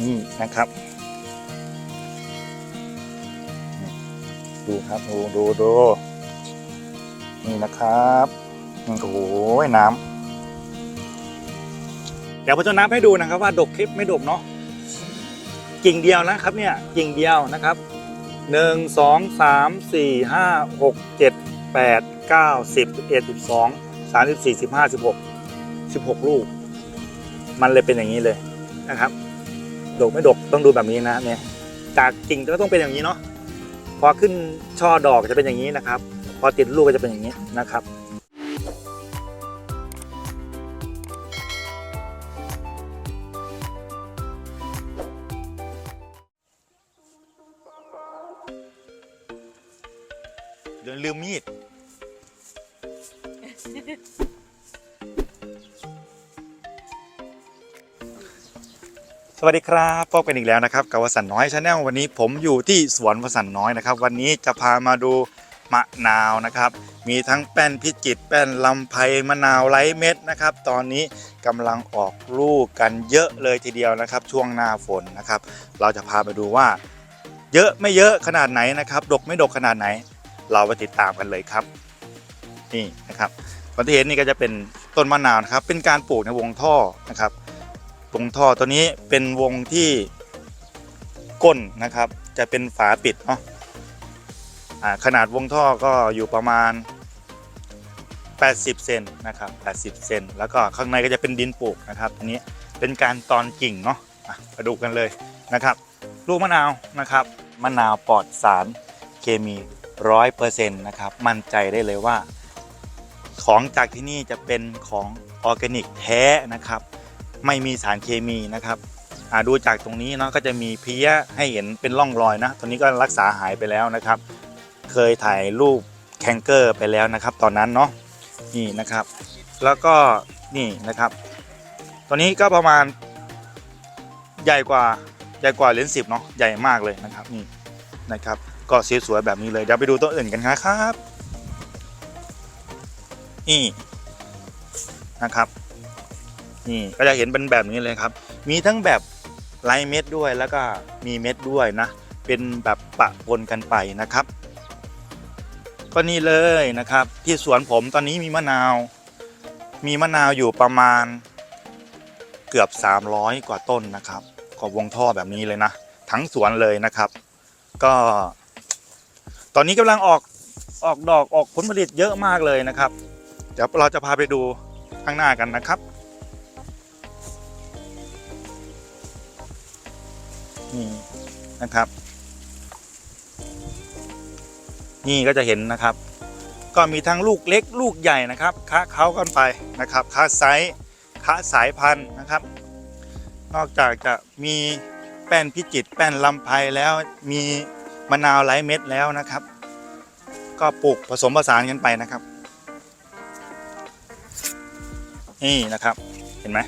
นี่นะครับ ดูครับดูดูดูนี่นะครับโอ้โหน้ำเดี๋ยวผมจะนับให้ดูนะครับ ว่าดกคลิปไม่ดกเนาะกิ่งเดียวนะครับเนี่ยกิ่งเดียวนะครับหนึ่งสองสามสี่ห้าหกเจ็ดแปดเก้าสิบสิบเอ็ดสิบสองสามสิบสี่สิบห้าสิบหกสิบหกลูก มันเลยเป็นอย่างนี้เลยนะครับ ดกไม่ดกต้องดูแบบนี้นะเนี่ยจากกิ่งก็ต้องเป็นอย่างนี้เนาะพอขึ้นช่อดอกจะเป็นอย่างนี้นะครับ พอติดลูกก็จะเป็นอย่างนี้นะครับเดี๋ยวลืมมีด สวัสดีครับพบกันอีกแล้วนะครับกับวสันน้อยชาแนลวันนี้ผมอยู่ที่สวนวสันน้อยนะครับ วันนี้จะพามาดูมะนาวนะครับ มีทั้งแป้นพิจิตรแป้นลำไพมะนาวไร้เม็ดนะครับ ตอนนี้กำลังออกลูกกันเยอะเลยทีเดียวนะครับ ช่วงหน้าฝนนะครับ เราจะพาไปดูว่า เยอะไม่เยอะขนาดไหนนะครับดกไม่ดกขนาดไหน เราไปติดตามกันเลยครับนี่นะครับวันที่เห็นนี่ก็จะเป็นต้นมะนาวนะครับ เป็นการปลูกในวงท่อนะครับ วงท่อตัวนี้เป็นวงที่ก้นนะครับ จะเป็นฝาปิดเนาะขนาดวงท่อก็อยู่ประมาณ 80 เซนนะครับ 80 เซนแล้วก็ข้างในก็จะเป็นดินปลูกนะครับอันนี้เป็นการตอนกิ่งเนาะอะมาดูกันเลยนะครับ ลูกมะนาวนะครับมะนาวปลอดสารเคมีร้อยเปอร์เซ็นต์นะครับมั่นใจได้เลยว่า ของจากที่นี่จะเป็นของออร์แกนิกแท้นะครับ ไม่มีสารเคมีนะครับดูจากตรงนี้เนาะก็จะมีเพี้ยให้เห็นเป็นร่องรอยนะตัวนี้ก็รักษาหายไปแล้วนะครับ เคยถ่ายรูปแคนเกอร์ไปแล้วนะครับ ตอนนั้นเนาะนี่นะครับ แล้วก็นี่นะครับ ตัวนี้ก็ประมาณใหญ่กว่าใหญ่กว่าเลนส์สิบเนาะใหญ่มากเลยนะครับนี่นะครับ ก็สวยๆแบบนี้เลยเดี๋ยวไปดูตัวอื่นกันนะครับนี่นะครับ นี่ก็จะเห็นเป็นแบบนี้เลยครับ มีทั้งแบบไร้เม็ดด้วยแล้วก็มีเม็ดด้วยนะ เป็นแบบปะปนกันไปนะครับ ก็นี่เลยนะครับ ที่สวนผมตอนนี้มีมะนาว มีมะนาวอยู่ประมาณเกือบ 300 กว่าต้นนะครับก็วงท่อแบบนี้เลยนะ ทั้งสวนเลยนะครับ ก็ ตอนนี้กำลังออกออกดอกออกผลผลิตเยอะมากเลยนะครับ เดี๋ยวเราจะพาไปดูข้างหน้ากันนะครับ นี่นะครับ นี่ก็จะเห็นนะครับ ก็มีทั้งลูกเล็กลูกใหญ่นะครับค้าเขากันไปนะครับค้าไซส์ค้าสายพันธุ์นะครับ นอกจากจะมีแป้นพิจิตแป้นลำไพแล้วมีมะนาวไร้เม็ดแล้วนะครับ ก็ปลูกผสมผสานกันไปนะครับ นี่นะครับเห็นไหม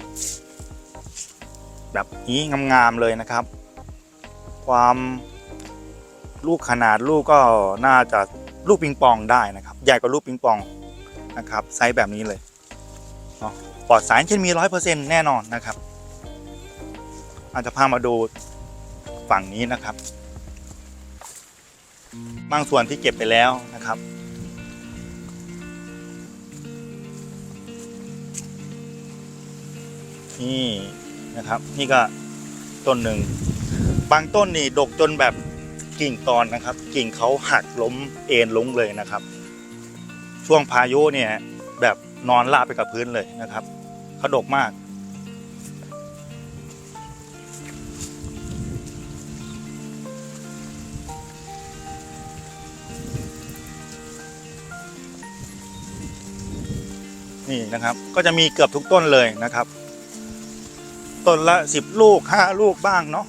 แบบนี้งามๆเลยนะครับ ความลูกขนาดลูกก็น่าจะลูกปิงปองได้นะครับใหญ่กว่าลูกปิงปองนะครับไซส์แบบนี้เลยปลอดสารเคมีร้อยเปอร์เซ็นต์แน่นอนนะครับอาจจะพามาดูฝั่งนี้นะครับบางส่วนที่เก็บไปแล้วนะครับ นี่นะครับ นี่ก็ต้นหนึ่ง บางต้นนี่ดกจนแบบกิ่งตอนนะครับ กิ่งเขาหักล้มเอ็นลงเลยนะครับ ช่วงพายุเนี่ยแบบนอนราบไปกับพื้นเลยนะครับเขาดกมาก นี่นะครับก็จะมีเกือบทุกต้นเลยนะครับ ต้นละสิบลูกห้าลูกบ้างเนาะ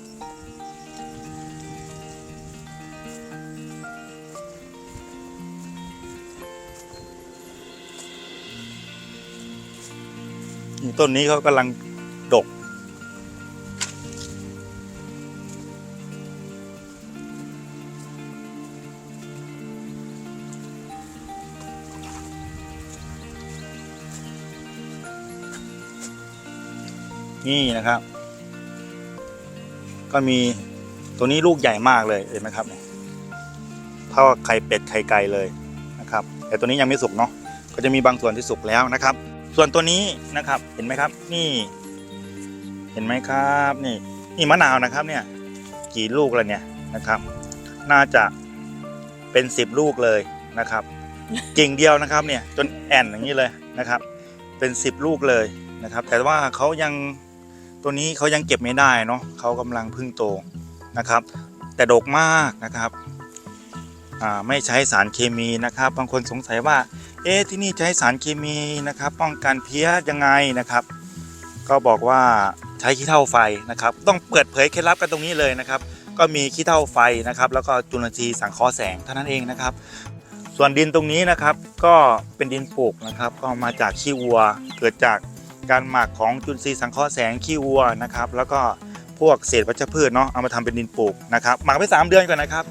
ต้นนี้เขากำลังดก นี่นะครับ ก็มีตัวนี้ลูกใหญ่มากเลยเห็นไหมครับเนี่ยเท่ากับไข่เป็ดไข่ไก่เลยนะครับ แต่ตัวนี้ยังไม่สุกเนาะก็จะมีบางส่วนที่สุกแล้วนะครับ ส่วนตัวนี้นะครับ เห็นไหมครับ นี่ เห็นไหมครับ นี่ นี่มะนาวนะครับ เนี่ย กี่ลูกแล้วเนี่ยนะครับ น่าจะเป็นสิบลูกเลยนะครับ กิ่งเดียวนะครับ เนี่ย จนแอนอย่างนี้เลยนะครับ เป็นสิบลูกเลยนะครับ แต่ว่าเขายังตัวนี้เขายังเก็บไม่ได้เนาะเขากำลังพึ่งโตนะครับ แต่ดกมากนะครับอ่าไม่ใช้สารเคมีนะครับ บางคนสงสัยว่า เอ๊ะที่นี่ใช้สารเคมีนะครับ ป้องกันเพี้ยยังไงนะครับ ก็บอกว่าใช้ขี้เถ้าไฟนะครับ ต้องเปิดเผยเคล็ดลับกันตรงนี้เลยนะครับ ก็มีขี้เถ้าไฟนะครับ แล้วก็จุลทรีย์สังเคราะห์แสงเท่านั้นเองนะครับ ส่วนดินตรงนี้นะครับก็เป็นดินปลูกนะครับ ก็มาจากขี้วัว เกิดจากการหมักของจุลทรีย์สังเคราะห์แสงขี้วัวนะครับ แล้วก็พวกเศษวัชพืชเนาะเอามาทำเป็นดินปลูกนะครับหมักไปสามเดือนก่อนนะครับ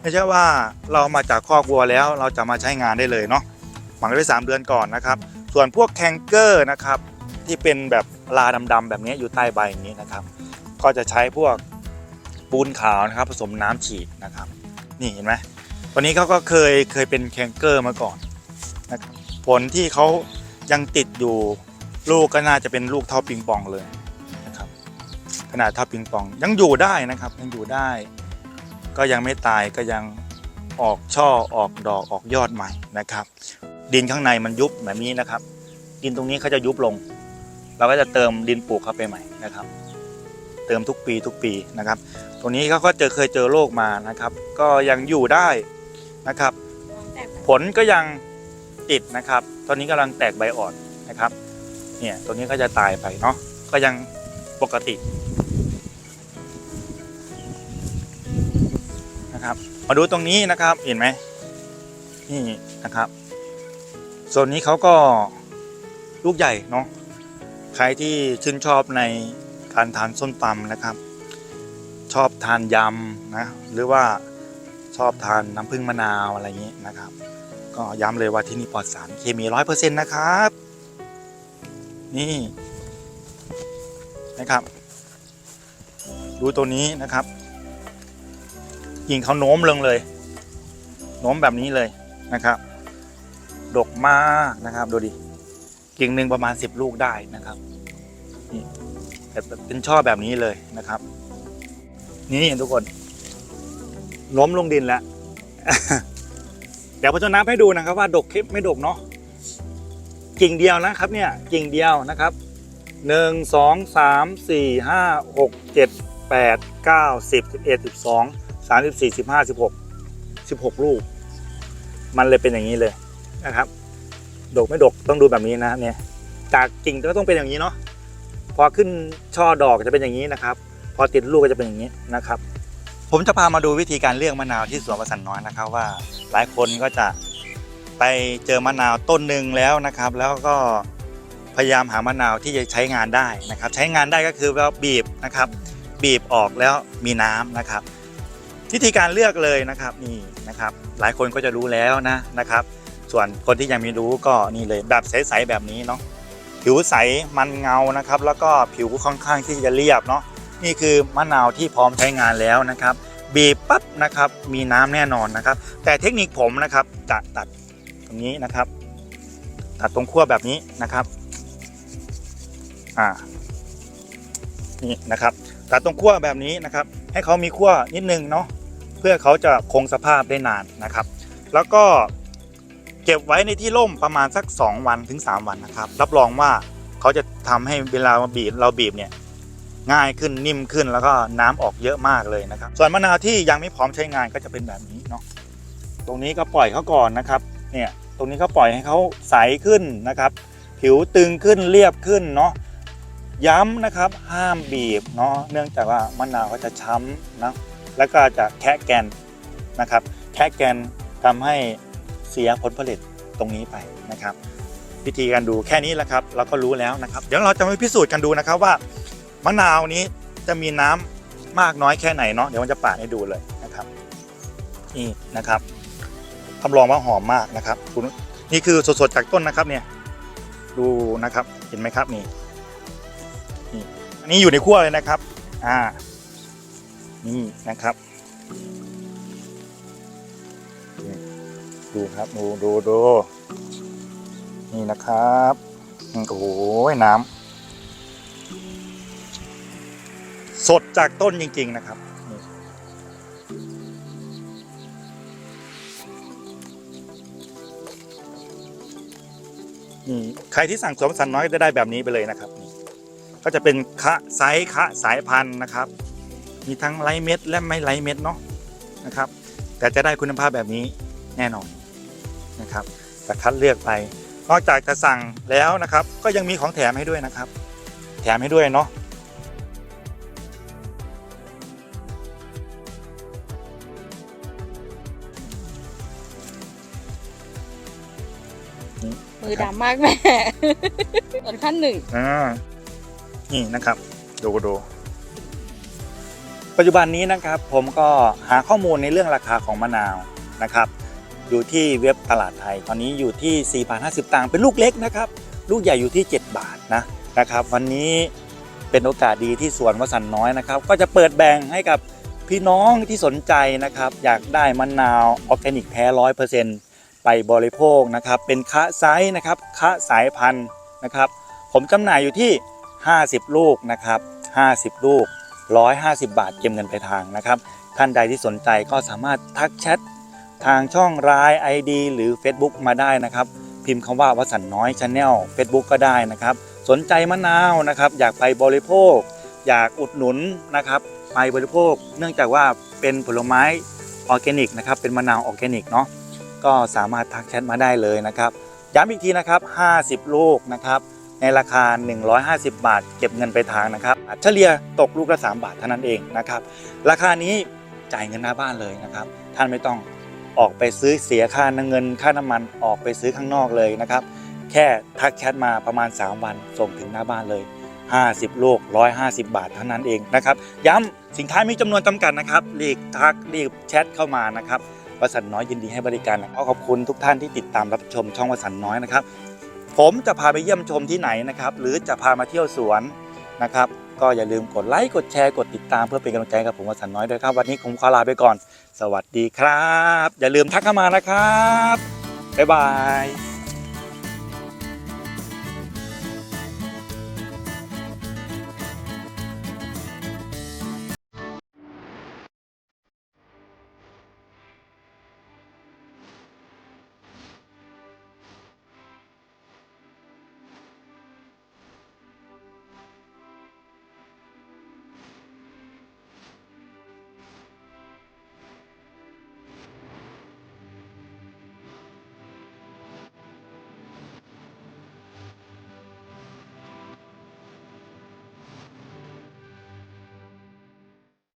ไม่ใช่ว่าเรามาจากคอกวัวแล้วเราจะมาใช้งานได้เลยเนาะ หมักไว้สามเดือนก่อนนะครับ ส่วนพวกแคนเกอร์นะครับที่เป็นแบบลาดำๆแบบนี้อยู่ใต้ใบอย่างนี้นะครับ ก็จะใช้พวกปูนขาวนะครับผสมน้ำฉีดนะครับ นี่เห็นไหมตัวนี้เขาก็เคยเคยเป็นแคนเกอร์มาก่อนนะครับผลที่เขายังติดอยู่ลูกก็น่าจะเป็นลูกเท่าปิงปองเลยนะครับขนาดเท่าปิงปองยังอยู่ได้นะครับยังอยู่ได้ ก็ยังไม่ตายก็ยังออกช่อออกดอกออกยอดใหม่นะครับ ดินข้างในมันยุบแบบนี้นะครับ ดินตรงนี้เขาจะยุบลง เราก็จะเติมดินปลูกเข้าไปใหม่นะครับ เติมทุกปีทุกปีนะครับ ตรงนี้เขาก็เจอเคยเจอโรคมานะครับ ก็ยังอยู่ได้นะครับ ผลก็ยังติดนะครับ ตอนนี้กำลังแตกใบอ่อนนะครับ เนี่ยตัวนี้ก็จะตายไปเนาะก็ยังปกตินะครับ มาดูตรงนี้นะครับเห็นไหมนี่นะครับ โซนนี้เขาก็ลูกใหญ่เนาะใครที่ชื่นชอบในการทานส้มตำนะครับ ชอบทานยำนะหรือว่าชอบทานน้ำผึ้งมะนาวอะไรอย่างนี้นะครับ ก็ย้ำเลยว่าที่นี่ปลอดสารเคมีร้อยเปอร์เซ็นต์นะครับ นี่นะครับ ดูตัวนี้นะครับ ยิงเขาโน้มลงเลย โน้มแบบนี้เลยนะครับ ดกมากนะครับ ดูดิกิ่งหนึ่งประมาณ 10 ลูกได้นะครับนี่แต่เป็นช่อแบบนี้เลยนะครับ นี่ทุกคน ล้มลงดินแล้ว เดี๋ยวผมจะนับให้ดูนะครับ ว่าดกคลิปไม่ดกเนาะกิ่งเดียวนะครับ เนี่ยกิ่งเดียวนะครับหนึ่งสองสามสี่ห้าหกเจ็ดแปดเก้าสิบสิบเอ็ดสิบสองสามสิบสี่สิบห้าสิบหกสิบหกลูก มันเลยเป็นอย่างนี้เลย นะครับดกไม่ดกต้องดูแบบนี้นะเนี่ยจากกิ่งก็ต้องเป็นอย่างนี้เนาะพอขึ้นช่อดอกจะเป็นอย่างนี้นะครับ พอติดลูกก็จะเป็นอย่างนี้นะครับ ผมจะพามาดูวิธีการเลือกมะนาวที่สวนประสันน้อยนะครับว่า หลายคนก็จะไปเจอมะนาวต้นหนึ่งแล้วนะครับ แล้วก็พยายามหามะนาวที่จะใช้งานได้นะครับ ใช้งานได้ก็คือว่าบีบนะครับ บีบออกแล้วมีน้ำนะครับ วิธีการเลือกเลยนะครับนี่นะครับ หลายคนก็จะรู้แล้วนะนะครับ ส่วนคนที่ยังไม่รู้ก็นี่เลยแบบใสๆแบบนี้เนาะผิวใสมันเงานะครับ แล้วก็ผิวค่อนข้างที่จะเรียบเนาะนี่คือมะนาวที่พร้อมใช้งานแล้วนะครับ บีบปั๊บนะครับมีน้ำแน่นอนนะครับ แต่เทคนิคผมนะครับจะตัดตรงนี้นะครับ ตัดตรงขั้วแบบนี้นะครับอ่านี่นะครับตัดตรงขั้วแบบนี้นะครับ ให้เขามีขั้วนิดนึงเนาะเพื่อเขาจะคงสภาพได้นานนะครับ แล้วก็ เก็บไว้ในที่ร่มประมาณสัก 2 วันถึง 3 วันนะครับ รับรองว่าเขาจะทำให้เวลาบีบเราบีบเนี่ยง่ายขึ้นนิ่มขึ้นแล้วก็น้ำออกเยอะมากเลยนะครับ ส่วนมะนาวที่ยังไม่พร้อมใช้งานก็จะเป็นแบบนี้เนาะตรงนี้ก็ปล่อยเขาก่อนนะครับเนี่ยตรงนี้ก็ปล่อยให้เขาใสขึ้นนะครับ ผิวตึงขึ้นเรียบขึ้นเนาะย้ำนะครับห้ามบีบเนาะเนื่องจากว่ามะนาวเขาจะช้ำนะแล้วก็จะแคะแกนนะครับ แคะแกนทำให้ เสียผลผลิตตรงนี้ไปนะครับ วิธีการดูแค่นี้แหละครับ เราก็รู้แล้วนะครับ เดี๋ยวเราจะมาพิสูจน์กันดูนะครับว่ามะนาวนี้จะมีน้ำมากน้อยแค่ไหนเนาะเดี๋ยวมันจะปาดให้ดูเลยนะครับนี่นะครับทำรองว่าหอมมากนะครับคุณนี่คือสดๆจากต้นนะครับเนี่ยดูนะครับเห็นไหมครับนี่นี่อันนี้อยู่ในขั้วเลยนะครับ อ่านี่นะครับ ดูครับดูดูดูนี่นะครับโอ้โหน้ำสดจากต้นจริง ๆ นะครับนี่ใครที่สั่งสวมสันน้อยก็จะได้แบบนี้ไปเลยนะครับ ก็จะเป็นคะไซส์คะสายพันธุ์นะครับ มีทั้งไร้เม็ดและไม่ไร้เม็ดเนาะนะครับ แต่จะได้คุณภาพแบบนี้แน่นอน นะครับแต่คัดเลือกไป นอกจากจะสั่งแล้วนะครับ ก็ยังมีของแถมให้ด้วยนะครับ แถมให้ด้วยเนาะมือดำมากแม่ส่วนขั้นหนึ่งอ่านี่นะครับดูดูปัจจุบันนี้นะครับผมก็หาข้อมูลในเรื่องราคาของมะนาวนะครับ อยู่ที่เว็บตลาดไทย ตอนนี้อยู่ที่ 4 5 0ตังค์เป็นลูกเล็กนะครับ ลูกใหญ่อยู่ที่ 7 บาทนะนะครับ วันนี้เป็นโอกาสดีที่สวนวสันน้อยนะครับ ก็จะเปิดแบ่งให้กับพี่น้องที่สนใจนะครับ อยากได้มะนาวออร์แกนิกแท้ร้อยเปอร์เซ็นต์ไปบริโภคนะครับ เป็นคะไซส์นะครับคะสายพันธุ์นะครับ ผมจำหน่ายอยู่ที่ 50 ลูกนะครับ 50 ลูก 150 บาทเก็บเงินไปลายทางนะครับ ท่านใดที่สนใจก็สามารถทักแชท ทางช่อง l ล n e ID หรือ Facebook มาได้นะครับ พิมพ์คำว่าวสันน้อยชาแนล Facebook ก็ได้นะครับ สนใจมะนาวนะครับ อยากไปบริโภค อยากอุดหนุนนะครับ ไปบริโภค เนื่องจากว่าเป็นผลไม้ออร์แกนิกนะครับ เป็นมะนาวออร์แกนิกเนาะก็สามารถทักแชทมาได้เลยนะครับ ย้ำอีกทีนะครับ 50 ลูกนะครับ ในราคา 150 บาท เก็บเงินไปทางนะครับเฉลี่ยตกลูกละ 3 บาทเท่านั้นเองนะครับ ราคานี้จ่ายเงินหน้าบ้านเลยนะครับ ท่านไม่ต้อง ออกไปซื้อเสียค่าเงิน ค่าน้ำมันออกไปซื้อข้างนอกเลยนะครับ แค่ทักแชทมาประมาณ 3 วันส่งถึงหน้าบ้านเลย 50 ลูก 150 บาทเท่านั้นเองนะครับ ย้ำสินค้ามีจำนวนจำกัดนะครับรีบทักรีบแชทเข้ามานะครับวสันน้อยยินดีให้บริการขอขอบคุณทุกท่านที่ติดตามรับชมช่องวสันน้อยนะครับ ผมจะพาไปเยี่ยมชมที่ไหนนะครับ หรือจะพามาเที่ยวสวนนะครับ ก็อย่าลืมกดไลค์กดแชร์กดติดตามเพื่อเป็นกำลังใจกับผมวสันน้อยด้วยครับ วันนี้ผมขอลาไปก่อน สวัสดีครับ อย่าลืมทักเข้ามานะครับ บ๊ายบาย